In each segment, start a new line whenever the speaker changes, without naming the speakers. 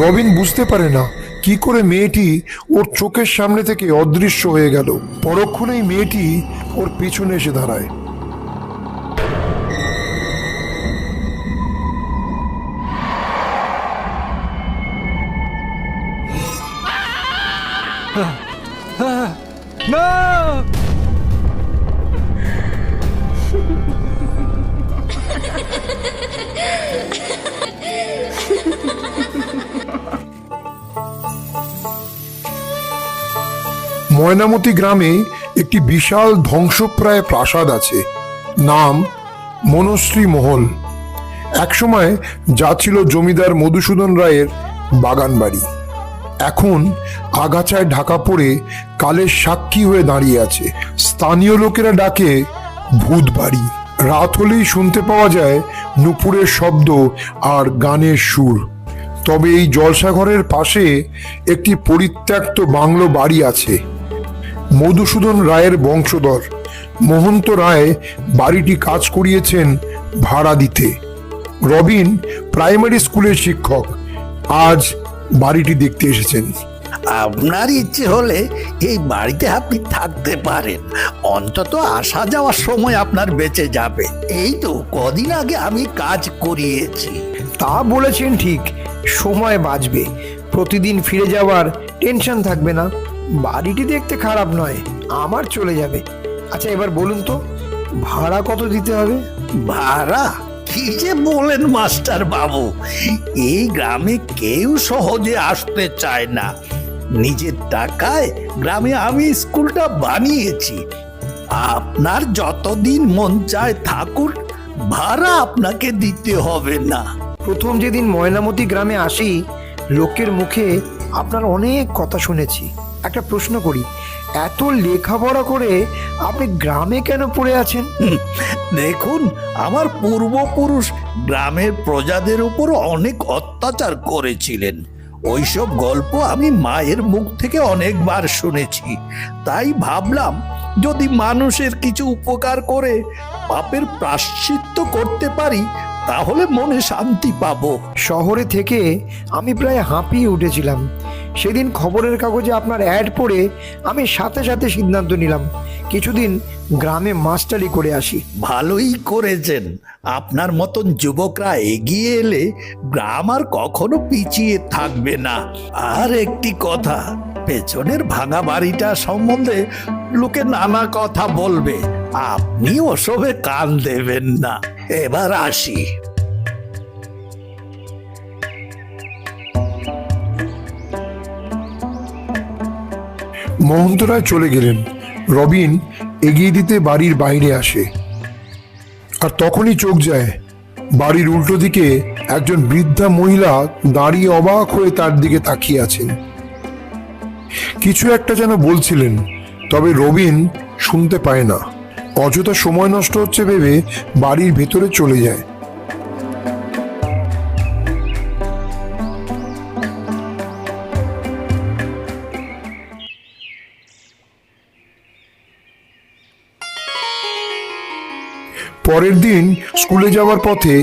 রবিন বুঝতে পারে না কি করে মেয়েটি ওর চোখের সামনে থেকে অদৃশ্য হয়ে গেল। পরক্ষণেই মেয়েটি ওর পেছনে এসে দাঁড়ায়।
না!
ময়নামতি গ্রামে একটি বিশাল ধ্বংসপ্রায় প্রাসাদ আছে। নাম মনশ্রী মহল। একসময় যা ছিল জমিদার মধুসূদন রায়ের বাগান বাড়ি। এখন আগাছায় ঢাকা পড়ে কালের সাক্ষী হয়ে দাঁড়িয়ে আছে। স্থানীয় লোকেরা ডাকে ভূত বাড়ি। রাত হলেই শুনতে পাওয়া যায় নুপুরের শব্দ আর গানের সুর। তবে এই জলসাঘরের পাশে একটি পরিত্যক্ত বাংলো বাড়ি আছে। মধুসূদন রায়ের বংশধর। মহন্ত রায় বাড়িটি কাজ করিয়েছেন ভাড়া দিতে। রবিন প্রাইমারি স্কুলের শিক্ষক। আজ বাড়িটি দেখতে এসেছেন।
আপনার ইচ্ছে হলে এই বাড়িতে আপনি থাকতে পারেন। অন্তত আসা যাওয়ার সময় আপনার বেঁচে যাবে। এই তো কদিন আগে আমি কাজ করিয়েছি।
তা বলেছেন ঠিক। সময় বাঁচবে। প্রতিদিন ফিরে যাওয়ার টেনশন থাকবে না। বাড়িটি দেখতে খারাপ নয় আমার চলে যাবে। আচ্ছা এবার বলুন তো ভাড়া কত দিতে হবে?
ভাড়া? কি যে বলেন মাস্টার বাবু? এই গ্রামে কেউ সহজে আসতে চায় না। নিজের টাকায় গ্রামে আমি স্কুলটা বানিয়েছি। আপনার যতদিন মন চায় থাকুন ভাড়া আপনাকে দিতে হবে না।
প্রথম যেদিন ময়নামতি গ্রামে আসি লোকের মুখে আপনার অনেক কথা শুনেছি। একটা প্রশ্ন করি এত লেখাপড়া করে আপনি গ্রামে কেন পড়ে আছেন?
দেখুন আমার পূর্বপুরুষ গ্রামের প্রজাদের উপর অনেক অত্যাচার করেছিলেন। ওইসব গল্প আমি মায়ের মুখ থেকে অনেকবার শুনেছি। তাই ভাবলাম যদি মানুষের কিছু উপকার করে পাপের প্রাশ্চিত্য করতে পারি তাহলে মনে শান্তি পাবো।
শহরে থেকে আমি প্রায় হাঁপিয়ে উঠেছিলাম। সেদিন খবরের কাগজে আপনার অ্যাড পড়ে আমি সাথে সাথে সিদ্ধান্ত নিলাম। কিছুদিন গ্রামে মাস্টারি করে আসি।
ভালোই করেছেন। আপনার মতন যুবকরা এগিয়ে এলে গ্রাম আর কখনো পিছিয়ে থাকবে না। আর একটি কথা, পেছনের ভাঙা বাড়িটা সম্বন্ধে লোকে নানা কথা বলবে। আপনি ওসবে কান দেবেন না। এবার আসি।
মহন্ত রায় চলে গেলেন। রবিন এগিয়ে দিতে বাড়ির বাইরে আসে। আর তখনই চোখ যায়, বাড়ির উল্টো দিকে একজন বৃদ্ধা মহিলা দাঁড়িয়ে অবাক হয়ে তার দিকে তাকিয়ে আছেন। কিছু একটা যেন বলছিলেন, তবে রবিন শুনতে পায় না। অযথা সময় নষ্ট হচ্ছে ভেবে বাড়ির ভেতরে চলে যায়। পরের দিন স্কুলে যাওয়ার পথে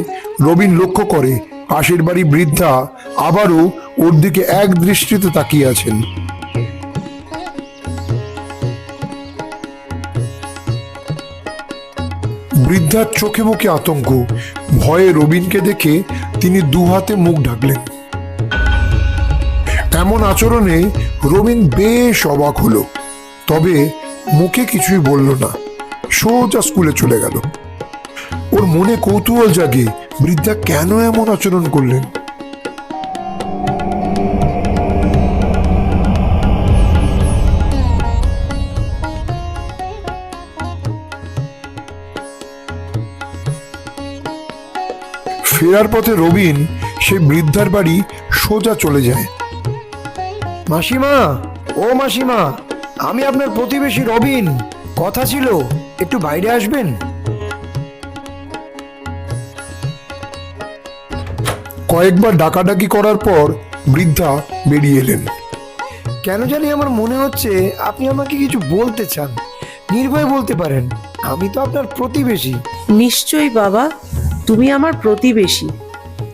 রবিন লক্ষ্য করে পাশের বাড়ি বৃদ্ধা আবারও ওর দিকে এক দৃষ্টিতে তাকিয়ে আছেন। বৃদ্ধার চোখে মুখে আতঙ্ক, ভয়ে রবিনকে দেখে তিনি দু হাতে মুখ ঢাকলেন। এমন আচরণে রবিন বেশ অবাক হলো, তবে মুখে কিছুই বলল না, সোজা স্কুলে চলে গেল। ওর মনে কৌতূহল জাগে। বৃদ্ধা কেন এমন আচরণ করলেন? ফেরার পথে রবিন, সে বৃদ্ধার বাড়ি সোজা চলে যায়।
মাসিমা, ও মাসিমা, আমি আপনার প্রতিবেশী রবিন। কথা ছিল, একটু বাইরে আসবেন?
কয়েকবার ডাকাডাকি করার পর বৃদ্ধা বেরিয়ে এলেন।
কেন জানি আমার মনে হচ্ছে আপনি আমাকে কিছু বলতে চান। নির্ভয়ে বলতে পারেন আমি তো আপনার প্রতিবেশী।
নিশ্চয়ই বাবা তুমি আমার প্রতিবেশী।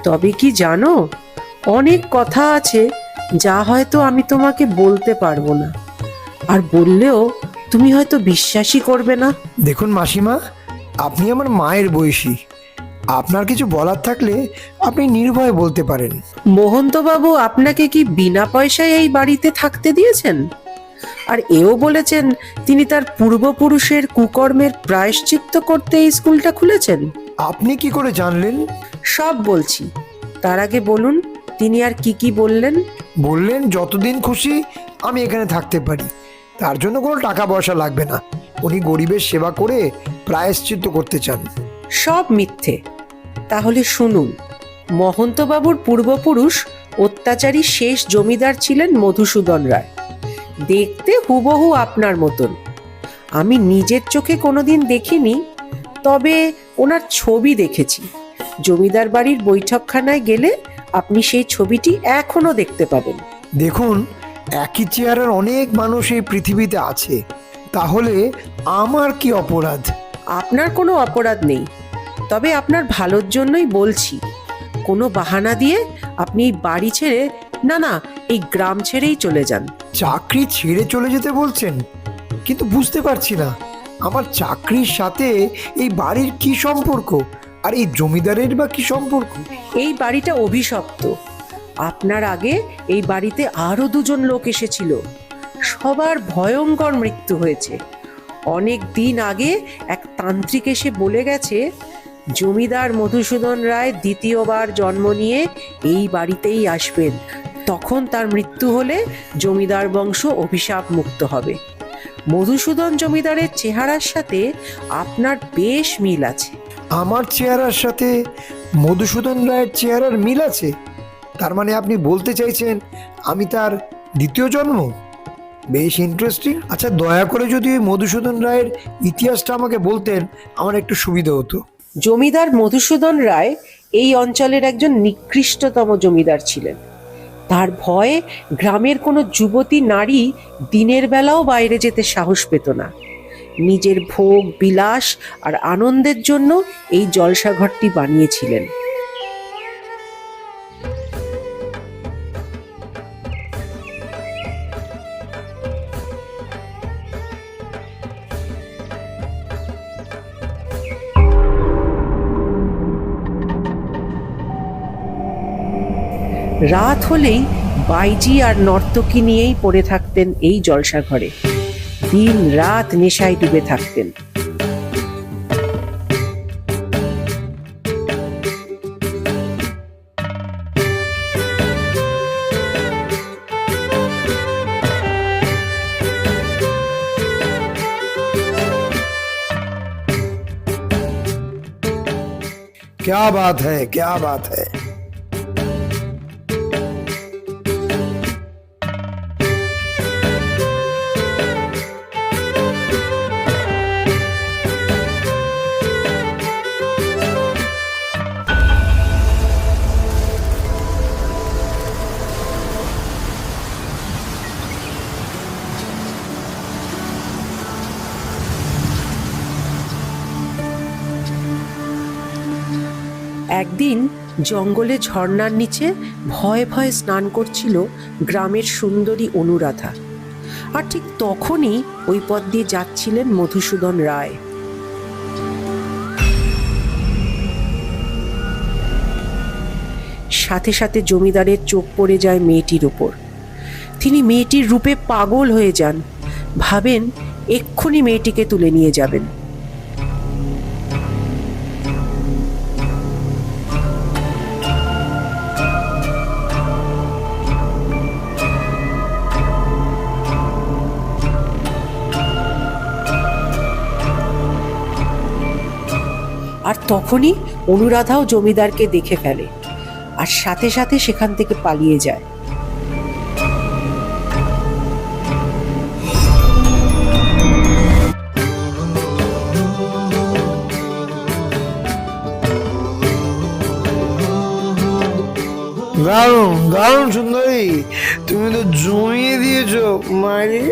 তবে কি জানো অনেক কথা আছে যা হয়তো আমি তোমাকে বলতে পারব না। আর বললেও তুমি হয়তো বিশ্বাসই করবে না।
দেখুন মাসিমা আপনি আমার মায়ের বয়সী। আপনার কিছু বলার থাকলে আপনি নির্ভয়ে বলতে পারেন।
মোহন্তবাবু আপনাকে কি বিনা পয়সায় এই বাড়িতে থাকতে দিয়েছেন? আর এও বলেছেন তিনি তার পূর্বপুরুষের কুকর্মের প্রায়শ্চিত্ত করতে এই স্কুলটা খুলেছেন।
আপনি কি করে জানলেন?
সব বলছি। তার আগে বলুন তিনি আর কি কি বললেন?
বললেন যতদিন খুশি আমি এখানে থাকতে পারি। তার জন্য কোনো টাকা পয়সা লাগবে না। উনি গরিবের সেবা করে প্রায়শ্চিত্ত করতে চান।
সব মিথ্যে। তাহলে শুনুন। মহন্তবাবুর পূর্বপুরুষ অত্যাচারী শেষ জমিদার ছিলেন মধুসূদন রায়। দেখতে হুবহু আপনার মতন। আমি নিজের চোখে কোনোদিন দেখিনি তবে ওনার ছবি দেখেছি। জমিদার বাড়ির বৈঠকখানায় গেলে আপনি সেই ছবিটি এখনও দেখতে পাবেন।
দেখুন একই চেয়ারের অনেক মানুষ এই পৃথিবীতে আছে। তাহলে আমার কি অপরাধ?
আপনার কোনো অপরাধ নেই। তবে আপনার ভালোর জন্যই বলছি। কোনো বাহানা দিয়ে আপনি বাড়ি ছেড়ে না না এই গ্রাম ছেড়েই চলে যান।
চাকরি ছেড়ে চলে যেতে বলছেন? কিন্তু বুঝতে পারছি না। আমার চাকরির সাথে এই বাড়ির কি সম্পর্ক? আর এই জমিদারের বা কি সম্পর্ক?
এই বাড়িটা অভিশপ্ত। আপনার আগে এই বাড়িতে আরও দুজন লোক এসেছিল। সবার ভয়ঙ্কর মৃত্যু হয়েছে। অনেক দিন আগে এক তান্ত্রিক এসে বলে গেছে জমিদার মধুসূদন রায় দ্বিতীয়বার জন্ম নিয়ে এই বাড়িতেই আসবেন। তখন তার মৃত্যু হলে জমিদার বংশ অভিশাপ মুক্ত হবে। মধুসূদন জমিদারের চেহারার সাথে আপনার বেশ মিল আছে।
আমার চেহারার সাথে মধুসূদন রায়ের চেহারার মিল আছে? তার মানে আপনি বলতে চাইছেন আমি তার দ্বিতীয় জন্ম? বেশ ইন্টারেস্টিং আচ্ছা দয়া করে যদি মধুসূদন রায়ের ইতিহাসটা আমাকে বলতেন, আমার একটু সুবিধা হতো।
জমিদার মধুসূদন রায় এই অঞ্চলের একজন নিকৃষ্টতম জমিদার ছিলেন। তার ভয়ে গ্রামের কোনো যুবতী নারী দিনের বেলাও বাইরে যেতে সাহস পেত না। নিজের ভোগ, বিলাস আর আনন্দের জন্য এই জলসাঘরটি বানিয়েছিলেন। রাত হলেই বাইজি আর নর্তকী নিয়েই পড়ে থাকতেন এই জলসাঘরে দিন রাত নেশায় ডুবে থাকতেন
क्या बात है क्या बात है
একদিন জঙ্গলে ঝর্ণার নিচে ভয়ে ভয়ে স্নান করছিল গ্রামের সুন্দরী অনুরাধা। আর ঠিক তখনই ওই পথ দিয়ে যাচ্ছিলেন মধুসূদন রায়। সাথে সাথে জমিদারের চোখ পড়ে যায় মেয়েটির উপর। তিনি মেয়েটির রূপে পাগল হয়ে যান। ভাবেন এক্ষুনি মেয়েটিকে তুলে নিয়ে যাবেন। তখনই অনুরাধাও জমিদারকে দেখে ফেলে আর সাথে সাথে সেখান থেকে পালিয়ে যায়।
দারুণ দারুণ সুন্দরী। তুমি তো জমিয়ে দিয়েছ, মায়েরি।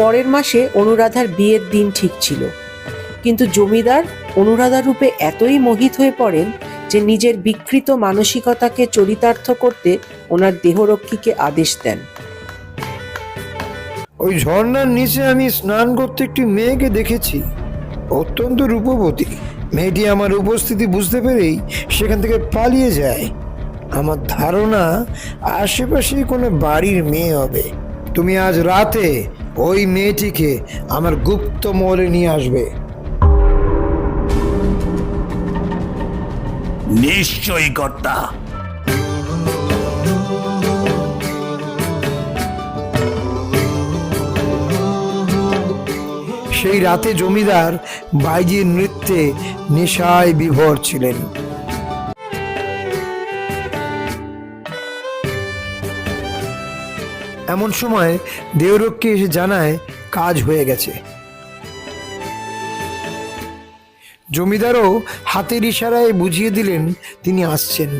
পরের মাসে অনুরাধার বিয়ের দিন ঠিক ছিল। কিন্তু জমিদার অনুরাধা রূপে এতই মোহিত হয়ে পড়েন যে নিজের বিকৃত মানসিকতাকে চরিতার্থ করতে ওনার দেহরক্ষীকে আদেশ দেন।
ওই ঝর্ণার নিচে আমি স্নান করতে একটি মেয়েকে দেখেছি। অত্যন্ত রূপবতী। মেয়েটি আমার উপস্থিতি বুঝতে পেরেই সেখান থেকে পালিয়ে যায়। আমার ধারণা আশেপাশে কোনো বাড়ির মেয়ে হবে। তুমি আজ রাতে ওই মেয়েটিকে আমার গুপ্ত মহলে নিয়ে আসবে।
নিশ্চয়ই কর্তা।
সেই রাতে জমিদার বাইজির নৃত্যে নেশায় বিভোর ছিলেন। এমন সময় দেহরক্ষী এসে জানায় কাজ হয়ে গেছে। জমিদারও হাতের ইশারায় বুঝিয়ে দিলেন তিনি আসছেন।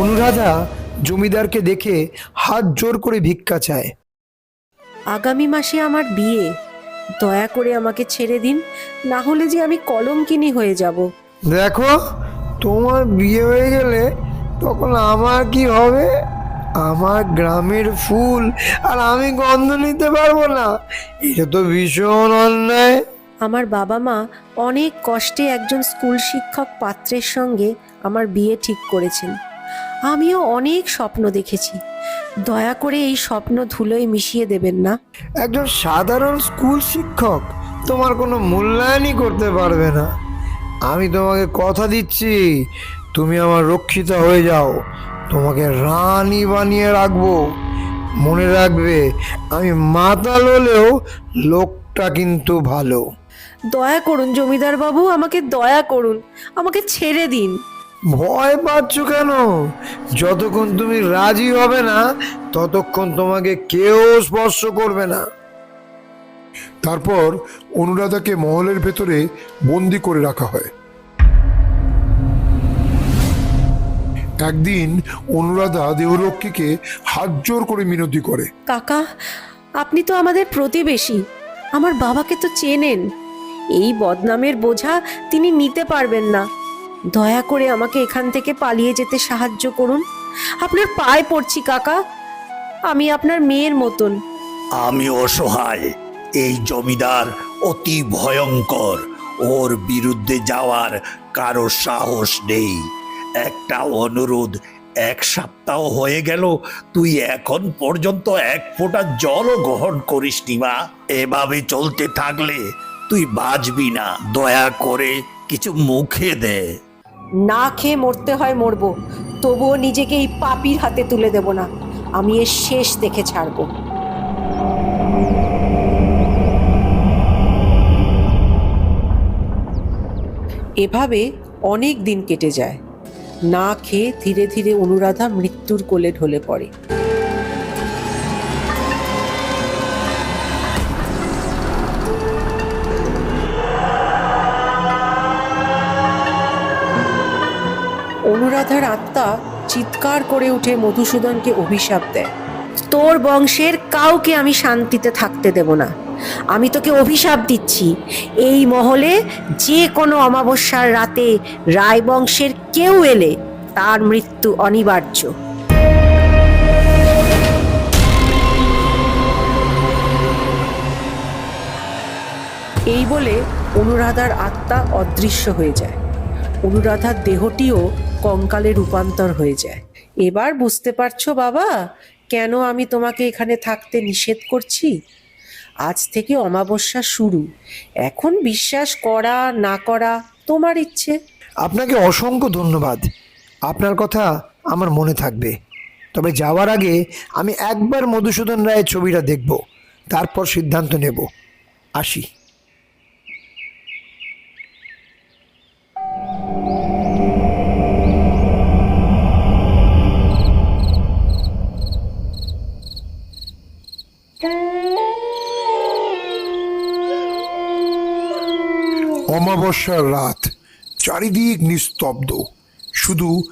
অনুরাধা জমিদারকে দেখে হাত জোর করে ভিক্ষা চায়।
আগামী মাসে আমার বিয়ে। দয়া করে আমাকে ছেড়ে দিন না হলে যে আমি কলঙ্কিনী হয়ে যাব।
দেখো তোমার বিয়ে হয়ে গেলে তখন আমার কি হবে? আমার গ্রামের ফুল আর আমি গন্ধ নিতে পারব না। এটা তো ভীষণ অন্যায়।
আমার বাবা মা অনেক কষ্টে একজন স্কুল শিক্ষক পাত্রের সঙ্গে আমার বিয়ে ঠিক করেছেন। আমিও অনেক স্বপ্ন দেখেছি। দয়া করে এই স্বপ্ন ধুলোয় মিশিয়ে দেবেন না।
একজন সাধারণ স্কুল শিক্ষক তোমার কোনো মূল্যায়নই করতে পারবে না। আমি তোমাকে কথা দিচ্ছি তুমি আমার রক্ষিতা হয়ে যাও। তোমাকে রানী বানিয়ে রাখব। মনে রাখবে আমি মাতাল হলেও লোকটা কিন্তু ভালো।
দয়া করুন জমিদার বাবু আমাকে দয়া করুন। আমাকে ছেড়ে দিন।
ভয় পাচ্ছ কেন? যতক্ষণ তুমি রাজি হবে না ততক্ষণ তোমাকে কেউ স্পর্শ করবে না।
তারপর অনুরাধাকে মহলের ভেতরে বন্দি করে রাখা হয়। একদিন অনুরাধা দেহরক্ষীকে হাত জোর করে মিনতি করে।
কাকা আপনি তো আমাদের প্রতিবেশী। আমার বাবাকে তো চেনেন। এই বদনামের বোঝা তিনি নিতে পারবেন না। দয়া করে আমাকে এখান থেকে পালিয়ে যেতে সাহায্য করুন। আপনার পায়ে পড়ছি কাকা। আমি আপনার মেয়ের মতন।
আমি অসহায়। এই জমিদার অতি ভয়ঙ্কর। ওর বিরুদ্ধে যাওয়ার কারও সাহস নেই। একটা অনুরোধ। এক সপ্তাহ হয়ে গেল, তুই এখন পর্যন্ত এক ফোঁটা জলও গ্রহণ করিস মা। এভাবে চলতে থাকলে তুই বাঁচবি না। দয়া করে কিছু মুখে দে।
না খেয়ে মরতে হয় মরবো, তবুও নিজেকে এই পাপির হাতে তুলে দেব না। আমি এর শেষ দেখে ছাড়বো। এভাবে অনেক দিন কেটে যায়। না খেয়ে ধীরে ধীরে অনুরাধা মৃত্যুর কোলে ঢলে পড়ে। অনুরাধার আত্মা চিৎকার করে উঠে মধুসূদনকে অভিশাপ দেয়। তোর বংশের কাউকে আমি শান্তিতে থাকতে দেব না। আমি তোকে অভিশাপ দিচ্ছি। এই মহলে যে কোনো অমাবস্যার রাতে রায়বংশের কেউ এলে তার মৃত্যু অনিবার্য। এই বলে অনুরাধার আত্মা অদৃশ্য হয়ে যায়। অনুরাধার দেহটিও কঙ্কালে রূপান্তর হয়ে যায়। এবার বুঝতে পারছ বাবা, কেন আমি তোমাকে এখানে থাকতে নিষেধ করছি? আজ থেকে অমাবস্যা শুরু। এখন বিশ্বাস করা না করা তোমার ইচ্ছে।
আপনাকে অসংখ্য ধন্যবাদ। আপনার কথা আমার মনে থাকবে। তবে যাওয়ার আগে আমি একবার মধুসূদন রায়ের ছবিটা দেখব, তারপর সিদ্ধান্ত নেব। আসি।
অমাবস্যার রাত। চারিদিক নিস্তব্ধ। শুধু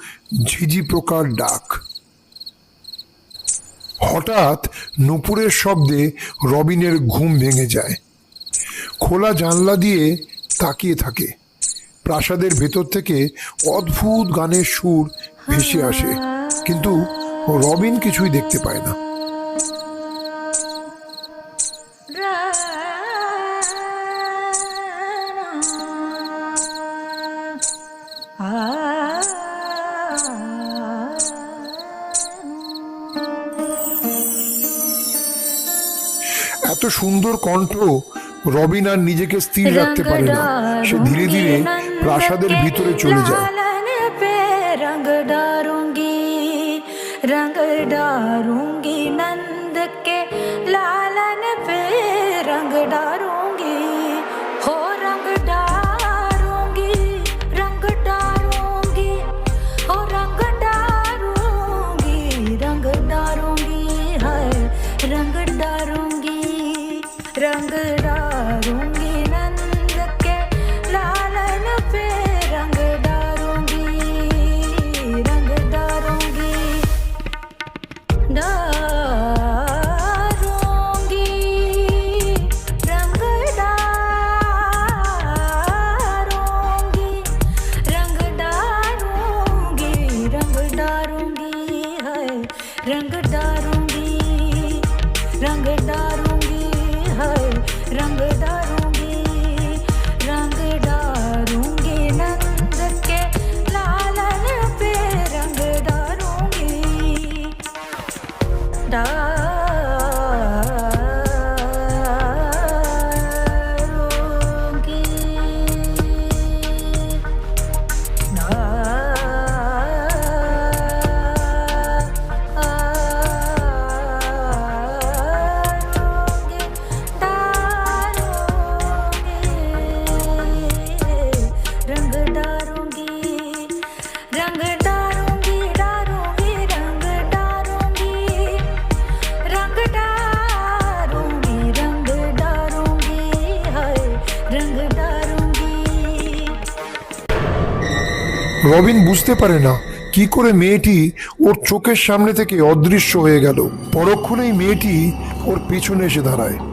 ঝিঝি প্রকার ডাক।
হঠাৎ নুপুরের শব্দে রবিনের ঘুম ভেঙে যায়। খোলা জানলা দিয়ে তাকিয়ে থাকে। প্রাসাদের ভেতর থেকে অদ্ভুত গানের সুর ভেসে আসে। কিন্তু রবিন কিছুই দেখতে পায় না। এত সুন্দর কণ্ঠ রবিন আর নিজেকে স্থির রাখতে পারে না। সে ধীরে ধীরে প্রাসাদের ভিতরে চলে যায়।
রঙ ডারুঙ্গি রঙ ডারু đỡ
রবিন বুঝতে পারে না কি করে মেয়েটি ওর চোখের সামনে থেকে অদৃশ্য হয়ে গেল। পরক্ষণেই মেয়েটি ওর পেছনে এসে দাঁড়ায়।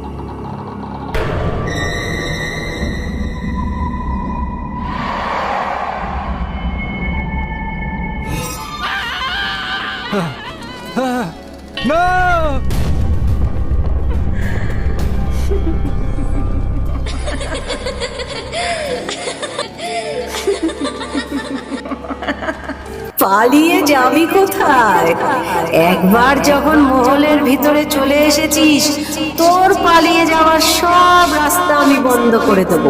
পালিয়ে যাবি কোথায়? একবার যখন মহলের ভিতরে চলে এসেছিস, তোর পালিয়ে যাওয়ার সব রাস্তা আমি বন্ধ করে দেব।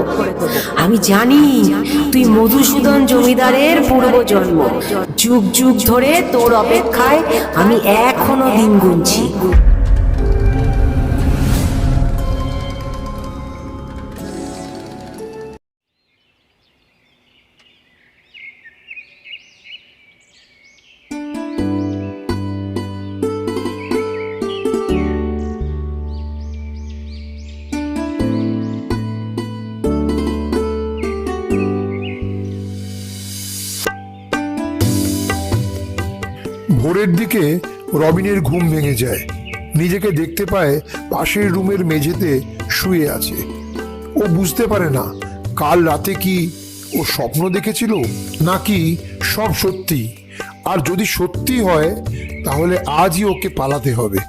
আমি জানি তুই মধুসূদন জমিদারের পূর্বজন্ম। যুগ যুগ ধরে তোর অপেক্ষায় আমি এখনও দিন গুনছি।
ভোরের দিকে রবিনের ঘুম ভেঙে যায়। নিজেকে দেখতে পায় পাশের রুমের মেঝেতে শুয়ে আছে। ও বুঝতে পারে না, কাল রাতে কি ও স্বপ্ন দেখেছিল নাকি সব সত্যি। আর যদি সত্যি হয়, তাহলে আজই ওকে পালাতে হবে।